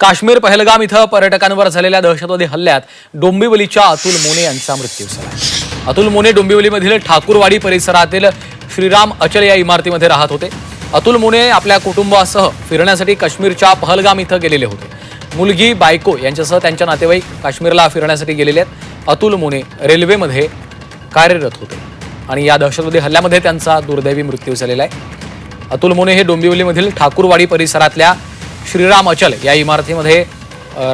काश्मीर पहलगाम इथं पर्यटकांवर झालेल्या दहशतवादी हल्ल्यात डोंबिवलीच्या अतुल मोने यांचा मृत्यू झाला. अतुल मोने डोंबिवलीमधील ठाकूरवाडी परिसरातील श्रीराम अचल या इमारतीमध्ये राहत होते. अतुल मोने आपल्या कुटुंबासह फिरण्यासाठी काश्मीरच्या पहलगाम इथं गेलेले होते. मुलगी बायको यांच्यासह त्यांच्या नातेवाईक काश्मीरला फिरण्यासाठी गेलेले आहेत. अतुल मोने रेल्वेमध्ये कार्यरत होते आणि या दहशतवादी हल्ल्यामध्ये त्यांचा दुर्दैवी मृत्यू झालेला आहे. अतुल मोने हे डोंबिवलीमधील ठाकूरवाडी परिसरातल्या श्रीराम अचल या इमारतीमध्ये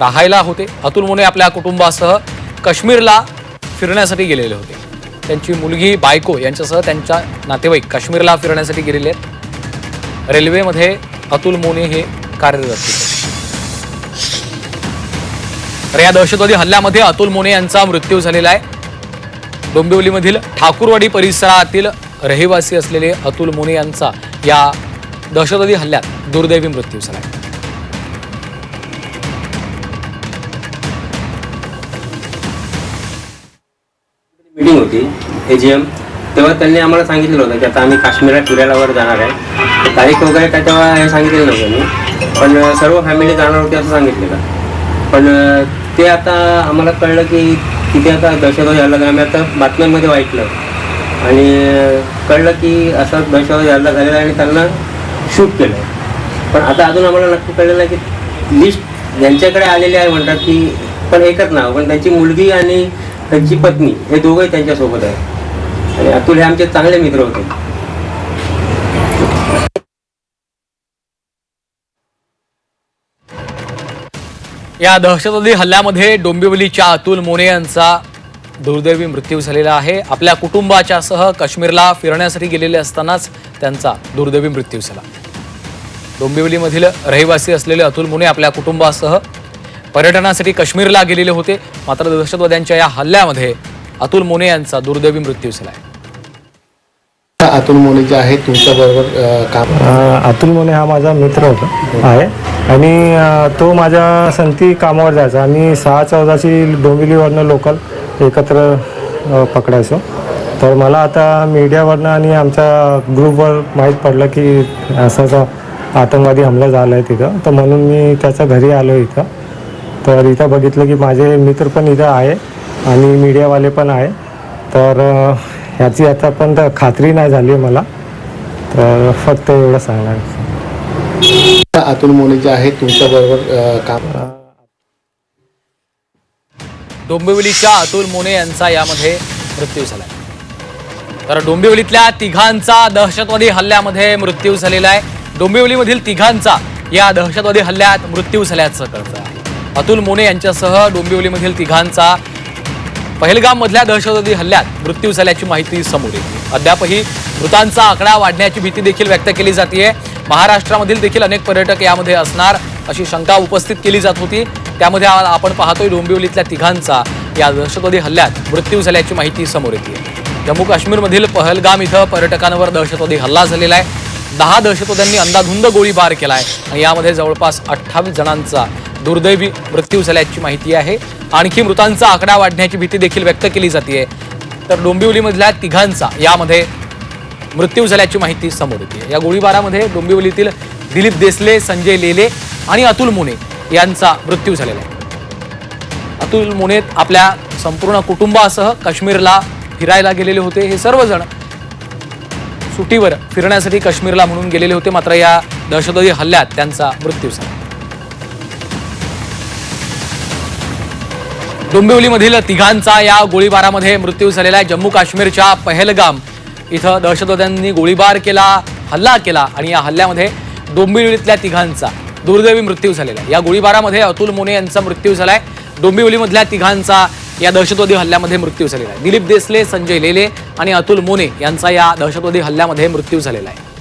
राहायला होते. अतुल मुने आपल्या कुटुंबासह काश्मीरला फिरण्यासाठी गेलेले होते. त्यांची मुलगी बायको यांच्यासह त्यांच्या नातेवाईक काश्मीरला फिरण्यासाठी गेलेले आहेत. रेल्वेमध्ये अतुल मोने हे कार्यरत होते. तर या दहशतवादी हल्ल्यामध्ये अतुल मोने यांचा मृत्यू झालेला आहे. डोंबिवलीमधील ठाकूरवाडी परिसरातील रहिवासी असलेले अतुल मोने यांचा या दहशतवादी हल्ल्यात दुर्दैवी मृत्यू झाला आहे. होती. ए जी एम तेव्हा त्यांनी आम्हाला सांगितलेलं होतं की आता आम्ही काश्मीरला फिरायला जाणार आहे. तारीख वगैरे काय तेव्हा हे सांगितलेलं नव्हतं मी. पण सर्व फॅमिली जाणार होती असं सांगितलेलं. पण ते आता आम्हाला कळलं की तिथे आता दहशतवादी हल्ला झाला. आम्ही आता बातम्यांमध्ये ऐकलं. आणि कळलं की असा दहशतवादी हल्ला झालेला आहे आणि त्यांना शूट केलं पण आता अजून आम्हाला नक्की कळलं नाही की लिस्ट ज्यांच्याकडे आलेली आहे म्हणतात की पण एकच नाव. पण त्यांची मुलगी आणि त्यांची पत्नी हे दोघंही त्यांच्यासोबत आहे आणि अतुल हे आमचे चांगले मित्र होते. या दहशतवादी हल्ल्यामध्ये डोंबिवलीच्या अतुल मोने यांचा दुर्दैवी मृत्यू झालेला आहे. आपल्या कुटुंबाच्या सह काश्मीरला फिरण्यासाठी गेलेले असतानाच त्यांचा दुर्दैवी मृत्यू झाला. डोंबिवलीमधील रहिवासी असलेले अतुल मोने आपल्या कुटुंबासह पर्यटनासाठी काश्मीरला गेलेले होते. मात्र दहशतवाद्यांच्या या हल्ल्यामध्ये अतुल मोने यांचा दुर्दैवी मृत्यू झाला अतुल मोने जे आहे तुमच्या बरोबर काम अतुल मोने हा माझा मित्र होता आहे. आणि तो माझ्या संती कामावर जायचा. आम्ही सहा चौदाची डोंबिवलीवरनं लोकल एकत्र पकडायचो. तर मला आता मीडियावरनं आणि आमच्या ग्रुपवर माहीत पडलं की असं असं आतंकवादी हमला झाला आहे तिथं. तर म्हणून मी त्याच्या घरी आलो इथं. तर इथं बघितलं की माझे मित्र पण इथं आहे आणि मीडियावाले पण आहे. तर ह्याची आता पण तर खात्री नाही झाली आहे मला. तर फक्त एवढं सांगणार अतुल मोने जे आहे तुमच्या बरोबर काम डोंबिवलीच्या अतुल मोने यांचा यामध्ये मृत्यू झाला तर डोंबिवलीतल्या तिघांचा दहशतवादी हल्ल्यामध्ये मृत्यू झालेला आहे. डोंबिवलीमधील तिघांचा या दहशतवादी हल्ल्यात मृत्यू झाल्याचं कळतं. अतुल मोने यांच्यासह डोंबिवलीमधील तिघांचा पहिलगाममधल्या दहशतवादी हल्ल्यात मृत्यू झाल्याची माहिती समोर येते. अद्यापही मृतांचा आकडा वाढण्याची भीती देखील व्यक्त केली जाते महाराष्ट्रामधील देखील अनेक पर्यटक यामध्ये असणार अशी शंका उपस्थित केली जात होती. त्यामध्ये आपण पाहतोय डोंबिवलीतल्या तिघांचा या दहशतवादी हल्ल्यात मृत्यू झाल्याची माहिती समोर येते. जम्मू काश्मीरमधील पहलगाम इथं पर्यटकांवर दहशतवादी हल्ला झालेला आहे. दहा दहशतवाद्यांनी अंदाधुंद गोळीबार केलाय. आणि यामध्ये जवळपास अठ्ठावीस जणांचा दुर्दैवी मृत्यू झाल्याची माहिती आहे. आणखी मृतांचा आकडा वाढण्याची भीती देखील व्यक्त केली जाते तर डोंबिवलीमधल्या तिघांचा यामध्ये मृत्यू झाल्याची माहिती समोर येते या गोळीबारामध्ये डोंबिवलीतील दिलीप देसले संजय लेले आणि अतुल मोने यांचा मृत्यू झालेला आहे. अतुल मोने आपल्या संपूर्ण कुटुंबासह काश्मीरला फिरायला गेलेले होते. हे सर्वजण सुटीवर फिरण्यासाठी काश्मीरला म्हणून गेलेले होते. मात्र या दहशतवादी हल्ल्यात त्यांचा मृत्यू झाला. डोंबिवलीमधील तिघांचा या गोळीबारामध्ये मृत्यू झालेला आहे. जम्मू काश्मीरच्या पहलगाम इथं दहशतवाद्यांनी गोळीबार केला हल्ला केला आणि या हल्ल्यामध्ये डोंबिवलीतल्या तिघांचा दुर्दैवी मृत्यू झालेला आहे. या गोळीबारामध्ये अतुल मोने यांचा मृत्यू झाला आहे डोंबिवलीमधल्या तिघांचा या दहशतवादी हल्ल्यामध्ये मृत्यू झालेला आहे. दिलीप देसले संजय लेले आणि अतुल मोने यांचा या दहशतवादी हल्ल्यामध्ये मृत्यू झालेला आहे.